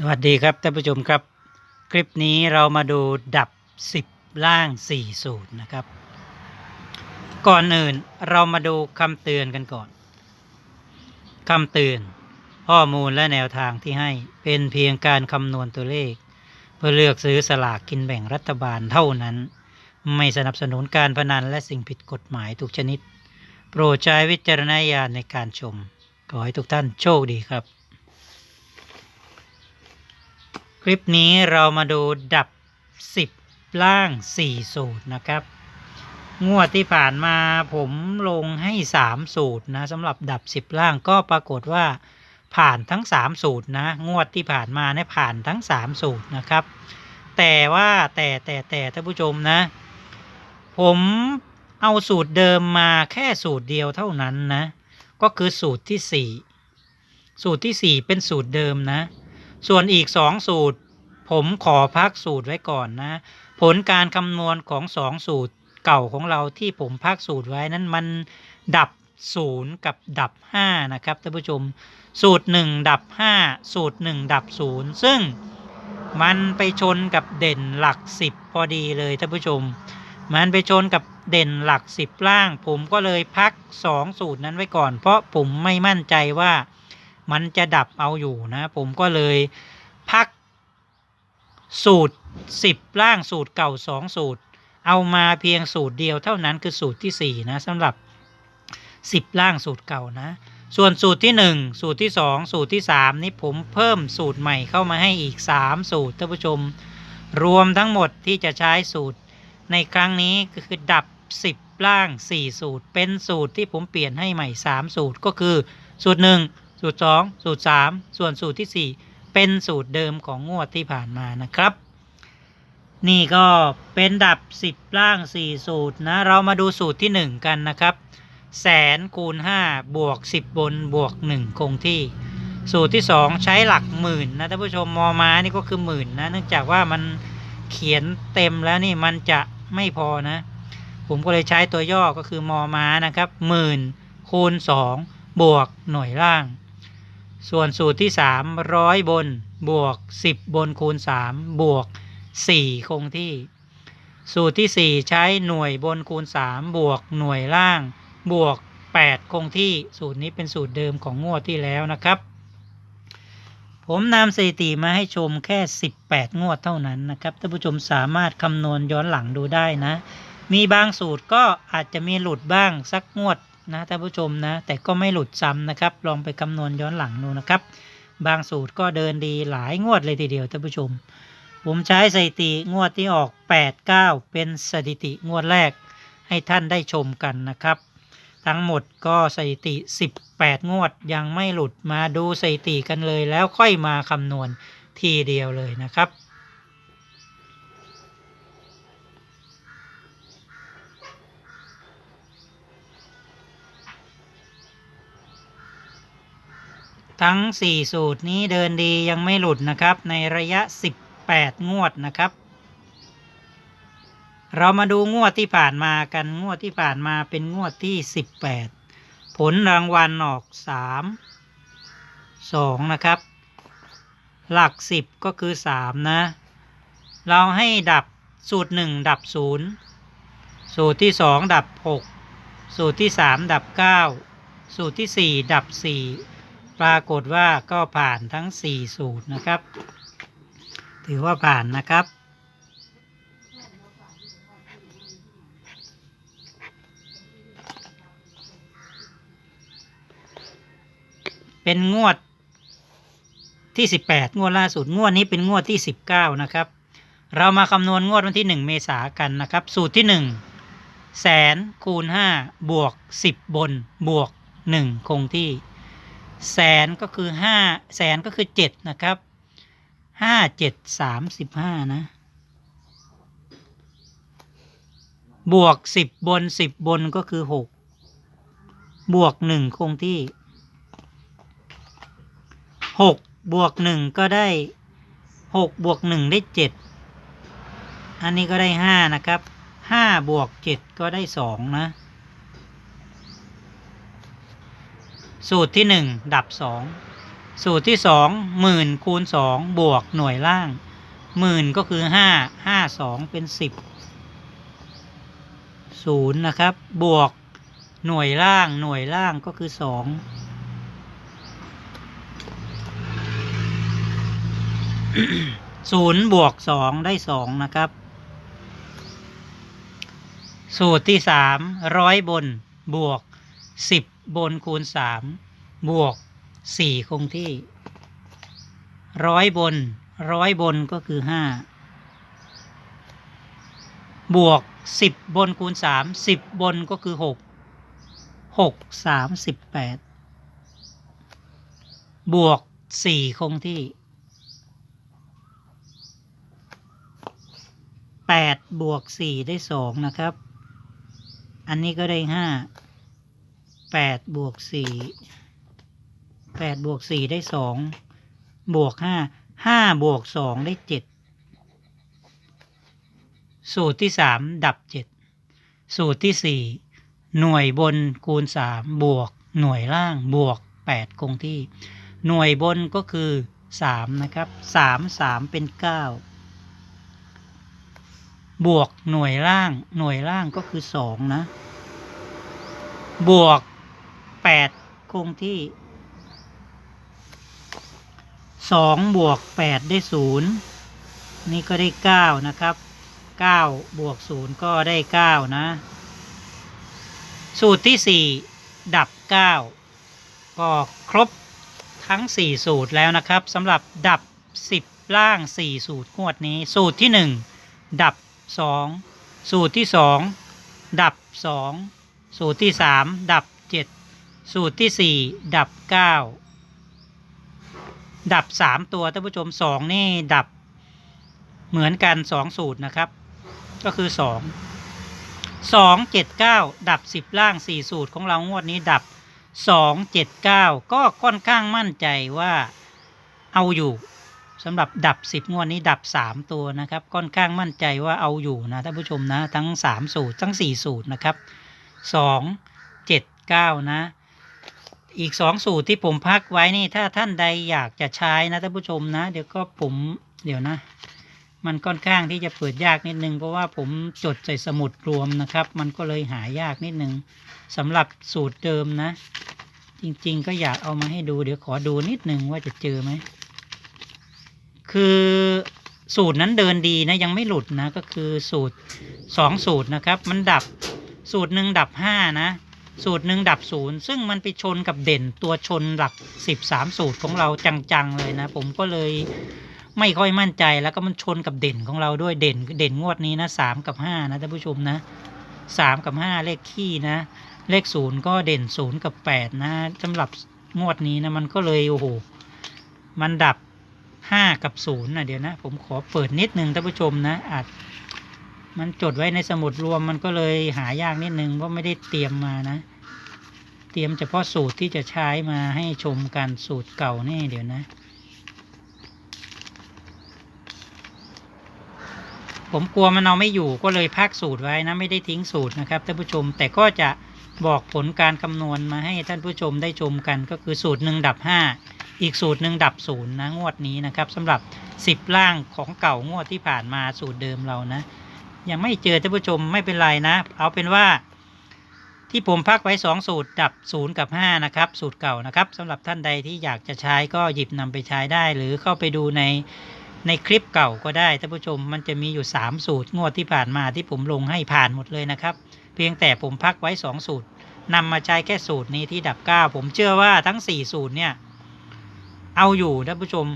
สวัสดีครับท่านผู้ชมครับ คลิปนี้เรามาดูดับ 10 ล่าง 4 สูตรนะครับ ก่อนอื่นเรามาดูคำเตือนกันก่อนคำเตือน ข้อมูลและแนวทางที่ให้เป็นเพียงการคำนวณตัวเลข เพื่อเลือกซื้อสลากกินแบ่งรัฐบาลเท่านั้น ไม่สนับสนุนการพนันและสิ่งผิดกฎหมายทุกชนิด โปรดใช้วิจารณญาณในการชม ขอให้ทุกท่านโชคดีครับ ค ลิปนี้เรามาดูดับ 10 ล่าง 4 สูตรนะครับ งวดที่ผ่านมาผมลงให้ 3 สูตรนะสำหรับดับ 10 ล่างก็ปรากฏว่าผ่านทั้ง 3 สูตรนะ งวดที่ผ่านมาเนี่ยผ่านทั้ง 3 สูตรนะครับ แต่ว่าแต่แต่แต่ท่านผู้ชมนะ ผมเอาสูตรเดิมมาแค่สูตรเดียวเท่านั้นนะ ก็คือสูตรที่ 4 สูตรที่ 4 เป็นสูตรเดิมนะ ส่วนอีก 2 สูตร ผมขอพักสูตรไว้ก่อนนะ ผลการคำนวณของ 2 สูตรเก่าของเราที่ผมพักสูตรไว้นั้นมันดับ 0 กับดับ 5 นะครับท่านผู้ชม สูตร 1 ดับ 5 สูตร 1 ดับ 0 ซึ่งมันไปชนกับเด่นหลัก 10 พอดีเลยท่านผู้ชม มันไปชนกับเด่นหลัก 10 ล่าง ผมก็เลยพัก 2 สูตรนั้นไว้ก่อน เพราะผมไม่มั่นใจว่า มันจะดับเอาอยู่นะ ผมก็เลยพักสูตร 10 ล่างสูตรเก่า 2 สูตร เอามาเพียงสูตรเดียวเท่านั้นคือสูตรที่ 4 นะสำหรับ 10 ล่างสูตรเก่านะ ส่วนสูตรที่ 1 สูตรที่ 2 สูตรที่ 3 นี่ผมเพิ่มสูตรใหม่เข้ามาให้อีก 3 สูตรท่านผู้ชม รวมทั้งหมดที่จะใช้สูตรในครั้งนี้ก็คือดับ 10 ล่าง 4 สูตร เป็นสูตรที่ผมเปลี่ยนให้ใหม่ 3 สูตรก็คือสูตร 1 สูตร 2 สูตร 3 ส่วนสูตรที่ 4 เป็นสูตรเดิมของงวดที่ผ่านมานะครับ นี่ก็เป็นดับ 10 ล่าง 4 สูตรนะ เรามาดูสูตรที่ 1 กันนะครับ แสนคูณ 5 บวก 10 บนบวก 1 คงที่ สูตรที่ 2 ใช้หลักหมื่นนะท่านผู้ชมมอมานี่ก็คือหมื่นนะเนื่องจากว่ามันเขียนเต็มแล้วนี่มันจะไม่พอนะ ผมก็เลยใช้ตัวย่อก็คือมอมานะครับหมื่นคูณ 2 บวกหน่วยล่าง ส่วนสูตรที่3ร้อยบนบวก 10 บนคูณ 3 บวก 4 คงที่ สูตรที่ 4 ใช้หน่วยบนคูณ 3 บวกหน่วยล่าง บวก 8 คงที่ สูตรนี้เป็นสูตรเดิมของงวดที่แล้วนะครับ ผมนำสถิติมาให้ชมแค่ 18 งวดเท่านั้นนะครับท่านผู้ชมสามารถคำนวณย้อนหลังดูได้นะ มีบางสูตรก็อาจจะมีหลุดบ้างสักงวด นะท่านผู้ชมนะ แต่ก็ไม่หลุดซ้ำนะครับ ลองไปคำนวณย้อนหลังดูนะครับ บางสูตรก็เดินดีหลายงวดเลยทีเดียวท่านผู้ชม ผมใช้สถิติงวดที่ออก 8 9 เป็นสถิติงวดแรก ให้ท่านได้ชมกันนะครับ ทั้งหมดก็สถิติ 18 งวดยังไม่หลุดมาดูสถิติกันเลย แล้วค่อยมาคำนวณทีเดียวเลยนะครับ ทั้ง 4 สูตรนี้เดินดียังไม่หลุดนะครับ ในระยะ 18 งวดนะครับ เรามาดูงวดที่ผ่านมากันงวดที่ผ่านมาเป็นงวดที่ 18 ผลรางวัลออก 3 2 นะครับ หลัก 10 ก็คือ 3 นะ เราให้ดับสูตร 1 ดับ 0 สูตรที่ 2 ดับ 6 สูตรที่ 3 ดับ 9 สูตรที่ 4 ดับ 4 ปรากฏว่าก็ผ่านทั้ง 4 สูตรนะครับ ถือว่าผ่านนะครับ เป็นงวดที่ 18 งวดล่าสุด งวดนี้เป็นงวดที่ 19 นะครับ เรามาคำนวณงวดวันที่ 1 เมษากันนะครับ สูตรที่ 1 แสนคูณ 5 บวก 10 บนบวก 1 คงที่ แสนก็คือ5แสนก็คือ7นะครับ5 7 35นะ บวก10บบน10บบนก็คือ6บวก1คงที่หกบวกหนึ่งก็ได้หกบวกหนึ่งได้เจ็ดอันนี้ก็ได้ห้านะครับห้าบวกเจ็ดก็ได้สองนะ สูตรที่หนึ่งดับสองสูตรที่สองหมื่นคูณสองบวกหน่วยล่างหมื่นก็คือห้าห้าสองเป็นสิบศูนย์นะครับ บวกหน่วยล่างหน่วยล่างก็คือสองศูนย์บวกสองได้สองนะครับ สูตรที่สามร้อยบนบวกสิบ บนคูณสามบวกสี่คงที่ร้อยบนร้อยบนก็คือห้าบวกสิบบนคูณสามสิบบนก็คือหกหกสามสิบแปดบวกสี่คงที่แปดบวกสี่ได้สองนะครับ อันนี้ก็ได้ห้า แปดบวกสี่แปดบวกสี่ได้สองบวกห้าห้าบวกสองได้เจ็ดสูตรที่สามดับเจ็ดสูตรที่สี่หน่วยบนคูณสามบวกหน่วยล่างบวกแปดคงที่ หน่วยบนก็คือสามนะครับสามสามเป็นเก้าบวกหน่วยล่างหน่วยล่างก็คือสองนะ บวก แปดคงที่สองบวกแปดได้ศูนย์นี่ก็ได้เก้านะครับเก้าบวกศูนย์ก็ได้เก้านะ สูตรที่สี่ดับเก้าก็ครบทั้งสี่สูตรแล้วนะครับสำหรับดับสิบล่างสี่สูตรงวดนี้ สูตรที่หนึ่งดับสองสูตรที่สองดับสองสูตรที่สามดับเจ็ด สูตรที่สี่ดับเก้าดับสามตัวท่านผู้ชมสองนี่ดับเหมือนกันสองสูตรนะครับ ก็คือสองสองเจ็ดเก้าดับสิบล่างสี่สูตรของเรางวดนี้ดับสองเจ็ดเก้าก็ค่อนข้างมั่นใจว่าเอาอยู่สำหรับดับสิบงวดนี้ดับสามตัวนะครับ ค่อนข้างมั่นใจว่าเอาอยู่นะท่านผู้ชมนะ ทั้งสามสูตรทั้งสี่สูตรนะครับสองเจ็ดเก้านะ อีกสองสูตรที่ผมพักไว้นี่ถ้าท่านใดอยากจะใช้นะท่านผู้ชมนะ เดี๋ยวก็ผมเดี๋ยวนะ มันค่อนข้างที่จะเปิดยากนิดนึง เพราะว่าผมจดใส่สมุดรวมนะครับ มันก็เลยหายากนิดนึงสำหรับสูตรเดิมนะ จริงๆ ก็อยากเอามาให้ดูเดี๋ยวขอดูนิดนึงว่าจะเจอไหมคือสูตรนั้นเดินดีนะยังไม่หลุดนะก็คือสูตรสองสูตรนะครับ มันดับสูตรหนึ่งดับห้านะ สูตรหนึ่งดับศูนย์ซึ่งมันไปชนกับเด่นตัวชนหลักสิบสามสูตรของเราจังๆเลยนะ ผมก็เลยไม่ค่อยมั่นใจแล้วก็มันชนกับเด่นของเราด้วยเด่นเด่นงวดนี้นะสามกับห้านะท่านผู้ชมนะสามกับห้าเลขขี้นะ เลขศูนย์ก็เด่นศูนย์กับแปดนะสำหรับงวดนี้นะมันก็เลยโอ้โหมันดับห้ากับศูนย์นะเดี๋ยวนะ ผมขอเปิดนิดนึงท่านผู้ชมนะอาจ มันจดไว้ในสมุดรวมมันก็เลยหายากนิดนึงเพราะไม่ได้เตรียมมานะ เตรียมเฉพาะสูตรที่จะใช้มาให้ชมกันสูตรเก่านี่เดี๋ยวนะ ผมกลัวมันเอาไม่อยู่ก็เลยพักสูตรไว้นะไม่ได้ทิ้งสูตรนะครับท่านผู้ชมแต่ก็จะบอกผลการคำนวณมาให้ท่านผู้ชมได้ชมกันก็คือสูตรหนึ่งดับห้าอีกสูตรหนึ่งดับศูนย์นะงวดนี้นะครับสำหรับสิบล่างของเก่างวดที่ผ่านมาสูตรเดิมเรานะ ยังไม่เจอท่านผู้ชมไม่เป็นไรนะ เอาเป็นว่า ที่ผมพักไว้ 2 สูตรดับ 0 กับ 5 นะครับ สูตรเก่านะครับสำหรับท่านใดที่อยากจะใช้ก็หยิบนำไปใช้ได้ หรือเข้าไปดูในในคลิปเก่าก็ได้ท่านผู้ชมมันจะมีอยู่ 3 สูตรงวดที่ผ่านมาที่ผมลงให้ผ่านหมดเลยนะครับ เพียงแต่ผมพักไว้ 2 สูตรนำมาใช้แค่สูตรนี้ที่ดับ 9 ผมเชื่อว่าทั้ง 4 สูตรเนี่ยเอาอยู่ท่านผู้ชม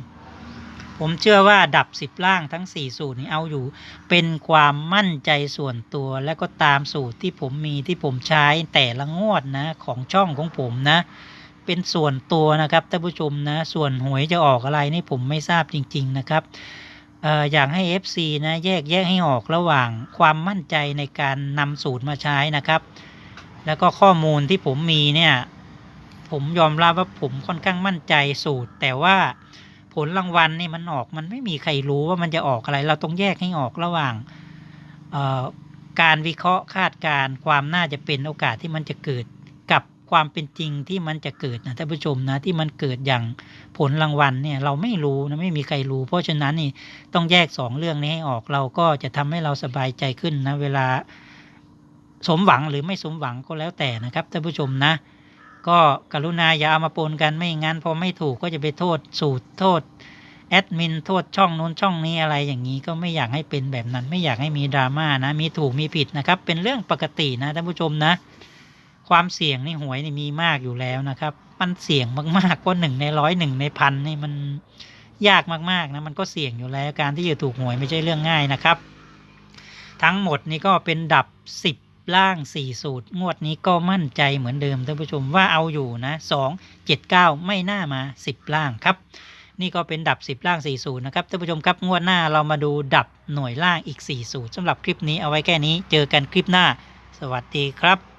ผมเชื่อว่าดับสิบล่างทั้ง4สูตรนี้เอาอยู่ เป็นความมั่นใจส่วนตัว และก็ตามสูตรที่ผมมีที่ผมใช้แต่ละงวดนะของช่องของผมนะ เป็นส่วนตัวนะครับท่านผู้ชมนะ ส่วนหวยจะออกอะไรนี่ผมไม่ทราบจริง ๆนะครับเอออยากให้ FC นะแยกแยกให้ออกระหว่างความมั่นใจในการนำสูตรมาใช้นะครับ แล้วก็ข้อมูลที่ผมมีเนี่ยผมยอมรับว่าผมค่อนข้างมั่นใจสูตร แต่ว่า ผลรางวัลนี่มันออกมันไม่มีใครรู้ว่ามันจะออกอะไร เราต้องแยกให้ออกระหว่างการวิเคราะห์คาดการณ์ความน่าจะเป็นโอกาสที่มันจะเกิดกับคความเป็นจริงที่มันจะเกิดนะท่านผู้ชมนะที่มันเกิดอย่างผลรางวัลเนี่ยเราไม่รู้นะไม่มีใครรู้ เพราะฉะนั้นนี่ต้องแยกสองเรื่องนี้ให้ออกเราก็จะทำให้เราสบายใจขึ้นนะเวลาสมหวังหรือไม่สมหวังก็แล้วแต่นะครับท่านผู้ชมนะ ก็กรุณาอย่าเอามาปนกันไม่งั้นพอไม่ถูกก็จะไปโทษสูตรโทษแอดมินโทษช่องนู้นช่องนี้อะไรอย่างนี้ก็ไม่อยากให้เป็นแบบนั้น ไม่อยากให้มีดราม่านะ มีถูกมีผิดนะครับ เป็นเรื่องปกตินะท่านผู้ชมนะ ความเสี่ยงในหวยนี่มีมากอยู่แล้วนะครับ มันเสี่ยงมากๆเพราหนึ่งในร้อยหนึ่งในพันนี่มันยากมากๆนะมันก็เสี่ยงอยู่แล้วการที่จะถูกหวยไม่ใช่เรื่องง่ายนะครับ ทั้งหมดนี้ก็เป็นดับสิบ ล่าง 4 สูตร งวดนี้ก็มั่นใจเหมือนเดิมท่านผู้ชมว่าเอาอยู่นะ2 7 9 ไม่น่ามา 10 ล่างครับ นี่ก็เป็นดับ 10 ล่าง 4 สูตรนะครับท่านผู้ชมครับงวดหน้าเรามาดูดับหน่วยล่างอีก 4 สูตรสำหรับคลิปนี้เอาไว้แค่นี้เจอกันคลิปหน้า สวัสดีครับ